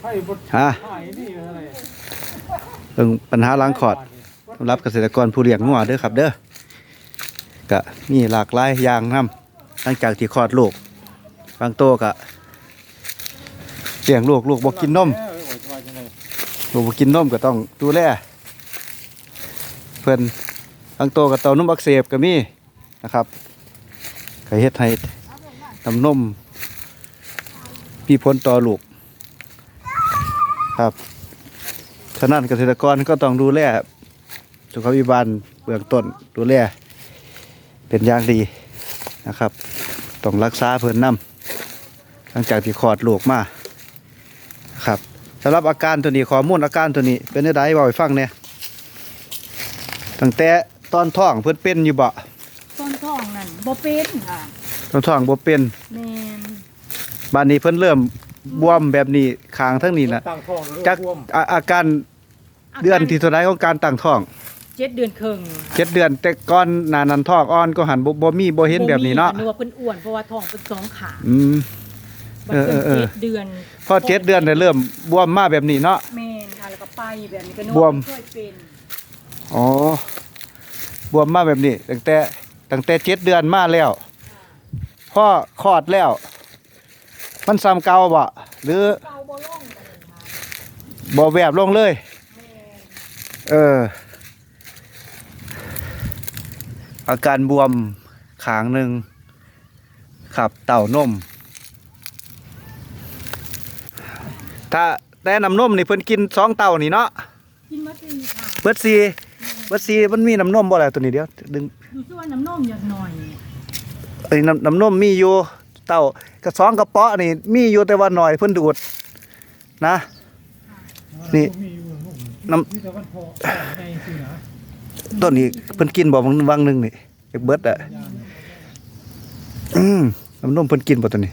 ไผ่บดฮะไผ่นี่อะไรเรื่องปัญหาล้างขอดสำหรับเกษตรกรผู้เลี้ยงงัวเด้อครับ เด้อก็มีหลากหลายอย่างนํหลังจากที่คลอดลูกบางโตวก็เลี้ยงลูกลูกบ่กินนมเออโอ้ยว่าจังได๋ลูกบ่กินนมก็ต้องดูแลเพิ่นบางโตวก็เต้านมอักเสบก็มีนะครับก็เฮ็ดให้น้ำนมมีผลต่อลูก ครับฉะนั้นเกษตรกรก็ต้องดูแลสุขภิบาลเบื้องต้นดูแลเป็นอย่างดีนะครับ ต้องรักษาเพิ่นนำหลังจากที่คลอดลูกมาครับสำหรับอาการตัวนี้ข้อมูลอาการตัวนี้ เป็นได้บอกให้ฟังเนี่ยตั้งแต่ตอนท้องเพิ่นเป็นอยู่บ่ต้นทองนั่นบ่เป็นค่ะตอนท้องบ่เป็นแม่นบัดนี้เพิ่นเริ่ม บวมแบบนี้คางทั้งนี้นะตั้งท้องแล้วจักบวมอาอาการเดือนที่เท่าไรของการตั้งท้องเจ็ดเดือนครึ่งเจ็ดเดือน แต่ก่อนหนานันท้องอ่อนก็หันบ่บ่มีบ่เห็นแบบนี้เนาะบ่มีค่ะนึกว่าเพิ่นอ้วนเพราะว่าท้องเป็นสองขาอืม บัดเออเพิ่นเออ เจ็ดเดือนพอเจ็ดเดือนได้เริ่มบวมมาแบบนี้เนาะ แม่นค่ะแล้วก็ไปแบบนี้ก็นึกบวมเพิ่นเคยเป็นอ๋อบวมมาแบบนี้ตั้งแต่ตั้งแต่เจ็ดเดือนมาแล้วพ่อคลอดแล้ว มันซ้ำเก่าบ่หรือเกาบ่ลงเลยค่ะบ่แวบลงเลยแม่นเออ อาการบวมขางหนึ่งขับเต่านม ถ้าแต่น้ำนมนี่เพิ่นกินสองเต่านี่เนาะกินมาสี่ค่ะเบิดซีเบิดซีมันมีน้ำนมบ่ล่ะตัวนี้เดียวดึงอยู่ส่วนน้ำนมอย่างหน่อยไอ้น้ำน้ำนมมีอยู่ เต่ากระสองกระเปาะนี่มีอยู่แต่ว่าหน่อยเพิ่นดูดนะ นี่ น้ำมีแต่วันพอในสินะต้นนี้เพิ่นกินบ่บางวังหนึงนี่เอกเบิดอะอืมน้ำนมเพิ่นกินบ่ตัวนี้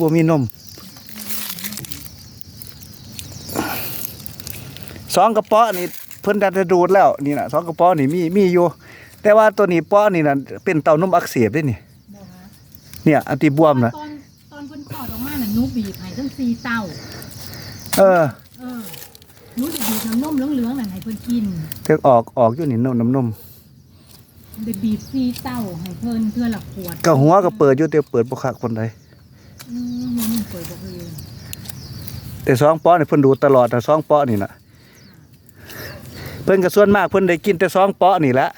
บ่มีนมสองกระเปาะนี่เพิ่นได้ดูดแล้วนี่นะสองกระเปาะนี่มีมีอยู่แต่ว่าตัวนี้เปาะนี่น่ะเป็นเต้านมอักเสบด้วยนี่ เนี่ยอันที่บวมน่ะตอนตอนเพิ่นคลอดออกมาน่ะหนูบีบให้ทั้งสี่เต้า เออเออหนูจะบีบน้ำนมเหลืองๆนั่นให้เพิ่นกินเทกออกออกอยู่นี่นมน้ำนมได้บีบสี่เต้าให้เพิ่นเพื่อละขวดก็หัวก็เปิดอยู่แต่เปิดบ่คักคนใดอืมหัวมันเปิดบ่เคยแต่สองเปาะนี่เพิ่นดูดตลอดแต่สองเปาะนี่น่ะเพิ่นก็ส่วนมากเพิ่นได้กินแต่สองเปาะนี่แหละ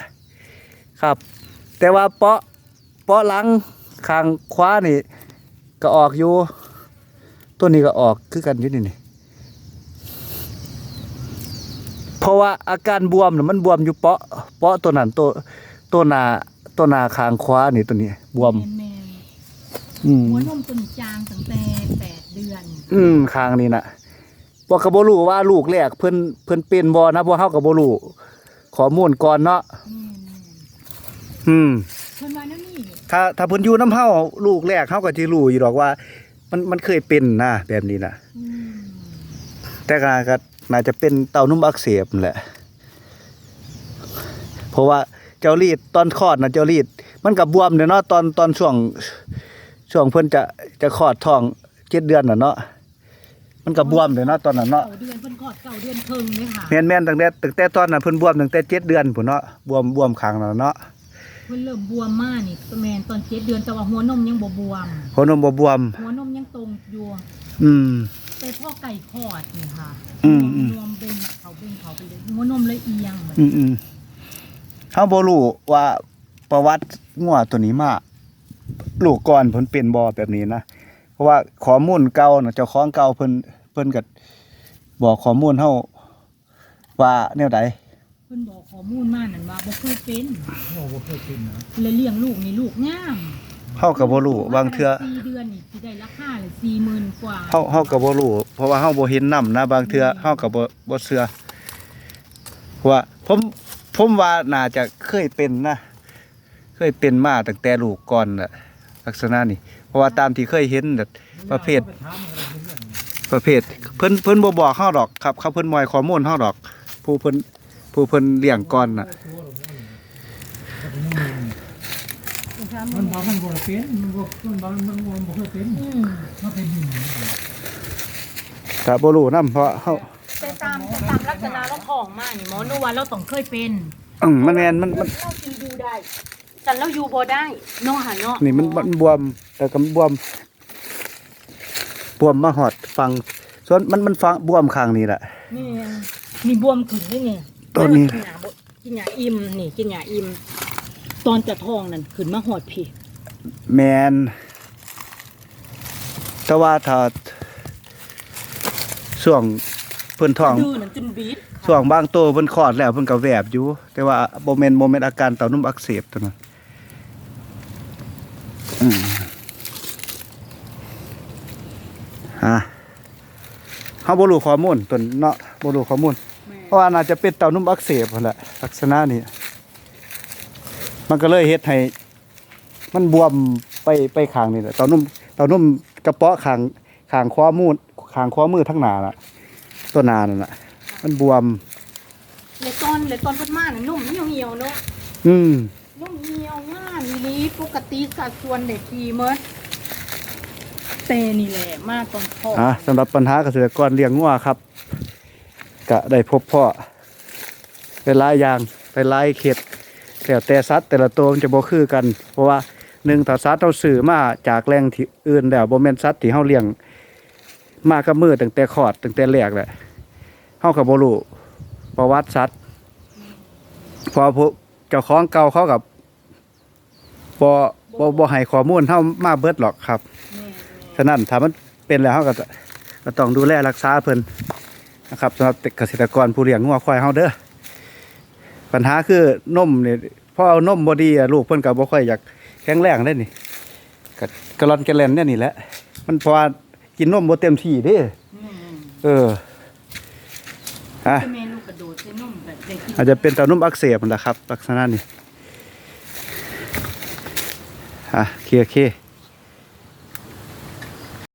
ครับ แต่ว่าเปาะเปาะหลัง ข้างขวานี่ ก็ออกอยู่ตัวนี้ก็ออกคือกันอยู่นี่นี่เพราะว่าอาการบวมน่ะมันบวมอยู่เปาะเปาะตัวนั้นตัวตัวหน้าตัวหน้าข้างขวานี่ตัวนี้ บวม แม่นอืมๆหัวนมต้นจางตั้งแต่แปดเดือนอืมข้างนี้น่ะบ่ก็บ่รู้ว่าลูกแรกเพิ่นเพิ่นเป็นบ่นะบ่เฮาก็บ่รู้ข้อมูลก่อนเนาะแม่นอืม ถ้าถ้าเพิ่นอยู่น้ำเฮาลูกแรกเฮาก็สิรู้อยู่ดอกว่า มันมันเคยเป็นนะแบบนี้น่ะอืมแต่ก็ก็น่าจะเป็นเต้านมอักเสบนั่นแหละ เพราะว่าเจ้ารีดตอนคลอดน่ะเจ้ารีดมันก็บวมเด้เนาะตอนตอนช่วงช่วงเพิ่นจะจะคลอดท้องเจ็ดเดือนน่ะเนาะมันก็บวมเด้เนาะตอนนั้นเนาะ เก้าเดือนเพิ่นคลอดเก้าเดือนครึ่งเลยค่ะ แม่นแม่นตั้งแต่ตั้งแต่ตอนนั้นเพิ่นบวมตั้งแต่เจ็ดเดือนพุ่นเนาะบวมบวมข้างนั้นเนาะ เพิ่นเริ่มบวมมานี่แม่นตอนเจ็ดเดือนแต่ว่าหัวนมยังบ่บวม หัวนมบ่บวม หัวนมยังตรงอยู่อืม แต่พ่อไก่คลอดนี่ค่ะอืมอืมรวมเป็นเขาเป็นเขาไปเลยหัวนมเลยเอียงเหมือนอืมอืมเฮาบ่รู้ว่าประวัติงัวตัวนี้มาลูกก่อนเพิ่นเป็นบ่แบบนี้นะเพราะว่าข้อมูลเก่าน่ะเจ้าของเก่าเพิ่นเพิ่นก็บอกข้อมูลเฮาว่าแนวใด เพิ่นบอกข้อมูลมานั่นว่าบ่เคยเป็นโอ้บ่เคยเป็นนะเลยเลี้ยงลูกนี่ลูกงามเฮาก็บ่รู้บางเทื่อสี่เดือนนี่สิได้ราคาเลยสี่หมื่นกว่าเฮาเฮาก็บ่รู้เพราะว่าเฮาบ่เห็นนํนะ บางเทื่อเฮาก็บ่บ่เชื่อเพราะว่าผมผมว่าน่าจะเคยเป็นนะ เคยเป็นมาตั้งแต่ลูกก่อนน่ะลักษณะนี้เพราะว่าตามที่เคยเห็นน่ะ ประเภทไปถามมันก็ได้เพื่อนประเภท เพิ่นเพิ่นบ่บอกเฮาดอกครับเขาเพิ่นบ่ให้ข้อมูลเฮาดอก ผู้เพิ่น ผู้เพิ่นเลี้ยงก่อนน่ะมันบอกมันบ่ได้เป็นมันบ่มันบอกมันบ่มันบ่เคยเป็นอืมมันเป็นหนึ่งก็บ่รู้นํเพราะเฮาแต่ตามแต่ตามลักษณะเราท้องมานี่หมอนูว่าเราต้องเคยเป็นอืมมันแม่นมันมันเราสิอยู่ได้แต่เราอยู่บ่ได้เนาะหาเนาะนี่มันมันบวม แต่ก็บวมบวมมาหอดฟังส่วนมันมันฟังบวมข้างนี้แหละนี่มีบวมขึ้นได้ไง ตอนนี้ กินยาบ่กินยาอิ่มนี่กินยาอิ่มตอนจะท้องนั่นขึ้นมาหอดพี่แมนแต่ว่าถ้าช่วงเพิ่นท้องดื้อนั่นจนบีดช่วงบางโตเพิ่นคลอดแล้วเพิ่นก็แวบอยู่ แต่ว่าบ่แม่นบ่แม่นอาการเต้านมอักเสบตัวนั้นอืมฮะเฮาบ่รู้ข้อมูลตัวเนาะบ่รู้ข้อมูลแม่ เพราะว่าน่าจะเป็นเต้านมอักเสบนั่นแหละลักษณะนี้มันก็เลยเฮ็ดให้มันบวมไปไปข้างนี่แหละเต้านมเต้านมกระเพาะข้างข้างขวามือข้างขวามือทั้งหน้าน่ะตัวหน้านั่นน่ะ มันบวมเลยตอนเลยตอนเพิ่นมาน่ะนุ่มเหี่ยวเหี่ยวๆเนาะอืมนุ่มเหี่ยวง่ายอีหลีปกติสัดส่วนเด็กทีเมดเตนี่แหละมาตอนท้องอะสำหรับปัญหาเกษตรกรเลี้ยงงัวครับ ก็ได้พบพ่อเป็นหลายอย่างเป็นหลายเขตแล้วแต่สัตว์แต่ละตัวมันจะบ่คือกัน เพราะว่าหนึ่งถ้าสัตว์เราซื้อมาจากแหล่งที่อื่นแล้วบ่แม่นสัตว์ที่เฮาเลี้ยงมากับมือตั้งแต่คลอดตั้งแต่แรกแหละเฮาก็บ่รู้ประวัติสัตว์เพอพวกเจ้าของเก่าเขากับบ่บ่บ่ให้ข้อมูลเฮามาเบิดหรอกครับแม่ฉะนั้นถ้ามันเป็นแล้วเราก็จะก็ต้องดูแลรักษาเพิ่น นะครับสำหรับเกษตรกรผู้เลี้ยงงัวควายเฮาเด้อปัญหาคือนมเนี่ยพอเอานมบ่ดีลูกเพิ่นก็บ่ค่อยอยากแข็งแรงได้นี่ก็กะลอนแกะแลนเนี่ยนี่แหละ มันเพราะกินนมบ่เต็มที่เด้เอออะอาจจะเป็นตานุ่มอักเสบนั่นแหละครับ ลักษณะนี้อะเคโอเค